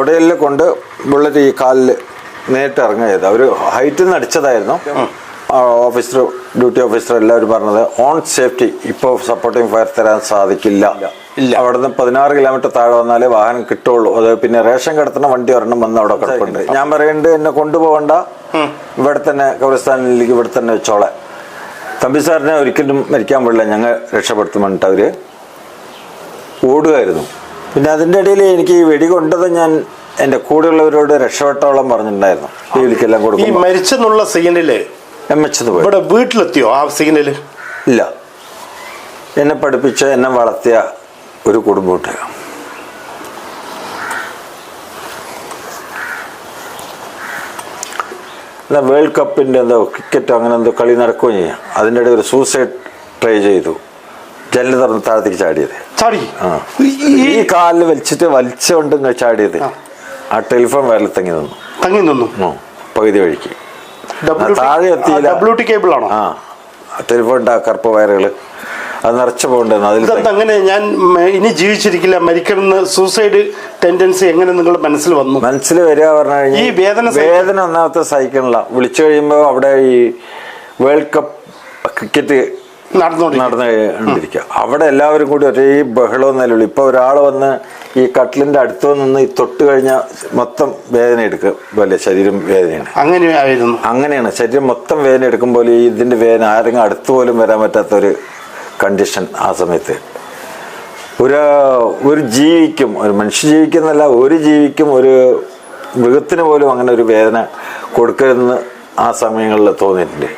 തുടയിൽ കൊണ്ട് ബുള്ളറ്റ് ഈ കാലിൽ നേരിട്ട് ഇറങ്ങുക ചെയ്ത് അവർ ഹൈറ്റിൽ നിന്ന് അടിച്ചതായിരുന്നു ഓഫീസർ ഡ്യൂട്ടി ഓഫീസർ എല്ലാവരും പറഞ്ഞത് ഓൺ സേഫ്റ്റി ഇപ്പോൾ സപ്പോർട്ടിങ് ഫയർ തരാൻ സാധിക്കില്ല. ഇല്ല. അവിടുന്ന് പതിനാറ് കിലോമീറ്റർ താഴെ വന്നാലേ വാഹനം കിട്ടുള്ളൂ. അത് പിന്നെ റേഷൻ കിടത്തുന്ന വണ്ടി ഒരെണ്ണം വന്ന് അവിടെ കിടപ്പുണ്ട്. ഞാൻ പറയുന്നുണ്ട് എന്നെ കൊണ്ടുപോകണ്ട. ഇവിടെ തന്നെ കബറിസ്ഥാനിലേക്ക് ഇവിടെ തന്നെ വെച്ചോളെ. തമ്പി സാറിനെ ഒരിക്കലും മരിക്കാൻ പാടില്ല. ഞങ്ങൾ രക്ഷപ്പെടുത്തുമെന്നിട്ട് അവർ ഓടുകയായിരുന്നു. പിന്നെ അതിന്റെ ഇടയിൽ എനിക്ക് ഈ വെടി കൊണ്ടത് ഞാൻ എന്റെ കൂടെയുള്ളവരോട് രക്ഷപ്പെട്ടോളം പറഞ്ഞിട്ടുണ്ടായിരുന്നു. ഈ വിളിക്കെല്ലാം ഈ കൊടുക്കും മരിച്ചെന്നുള്ള സീനിൽ എം എച്ച് പോയി. ഇവിടെ വീട്ടിലെത്തിയോ ആ സീനിൽ? ഇല്ല. എന്നെ പഠിപ്പിച്ച എന്നെ വളർത്തിയ ഒരു കുടുംബമുണ്ട്. വേൾഡ് കപ്പിന്റെ എന്തോ ക്രിക്കറ്റോ അങ്ങനെ എന്തോ കളി നടക്കുകയും ചെയ്യാം. അതിന്റെ ഇടയിൽ ഒരു സൂസൈഡ് ട്രൈ ചെയ്തു. ജനൽ തുറന്ന് താഴത്തേക്ക് ചാടിയത്. ചാടി? ഈ കാലിൽ വലിച്ചിട്ട് വലിച്ചുകൊണ്ട് ചാടിയത്. ആ. ടെലിഫോൺ വയറിൽ തങ്ങി നിന്നു. തങ്ങി നിന്നു. പകുതി വഴിക്ക്. താഴെ എത്തിയില്ല. ഡബ്ല്യു ടി കേബിൾ ആണോ? ആ ടെലിഫോണിന്റെ ആ കറുപ്പ് വയറുകൾ അത് നിറച്ചു പോകണ്ടെന്ന് അതിൽ അങ്ങനെ? ഞാൻ ഇനി ജീവിച്ചിരിക്കില്ല. മരിക്കണമെന്ന് സൂസൈഡ് ടെൻഡൻസി എങ്ങനെ നിങ്ങൾ മനസ്സിൽ വന്നു? മനസ്സിൽ വരിക പറഞ്ഞു ഈ വേദന വേദന ഒന്നാമത്തെ സഹിക്കണില്ല. വിളിച്ചു കഴിയുമ്പോൾ അവിടെ ഈ വേൾഡ് കപ്പ് ക്രിക്കറ്റ് നടന്നുകൊണ്ടിരിക്കുക. അവിടെ എല്ലാവരും കൂടി ഒരേ ബഹളവും നിലവിളി. ഇപ്പൊ ഒരാൾ വന്ന് ഈ കട്ടിലിന്റെ അടുത്ത് നിന്ന് ഈ തൊട്ട് കഴിഞ്ഞാൽ മൊത്തം വേദന എടുക്കുക പോലെ ശരീരം വേദനയാണ്. അങ്ങനെയായിരുന്നു അങ്ങനെയാണ്. ശരീരം മൊത്തം വേദന എടുക്കുമ്പോൾ ഈ ഇതിന്റെ വേദന ആരെങ്കിലും അടുത്ത് പോലും വരാൻ പറ്റാത്ത ഒരു കണ്ടീഷൻ ആ സമയത്ത്. ഒരു ഒരു ജീവിക്കും ഒരു മനുഷ്യ ജീവിക്കുന്നല്ല ഒരു ജീവിക്കും ഒരു മൃഗത്തിന് പോലും അങ്ങനെ ഒരു വേദന കൊടുക്കരുതെന്ന് ആ സമയങ്ങളിൽ തോന്നിയിട്ടുണ്ട്.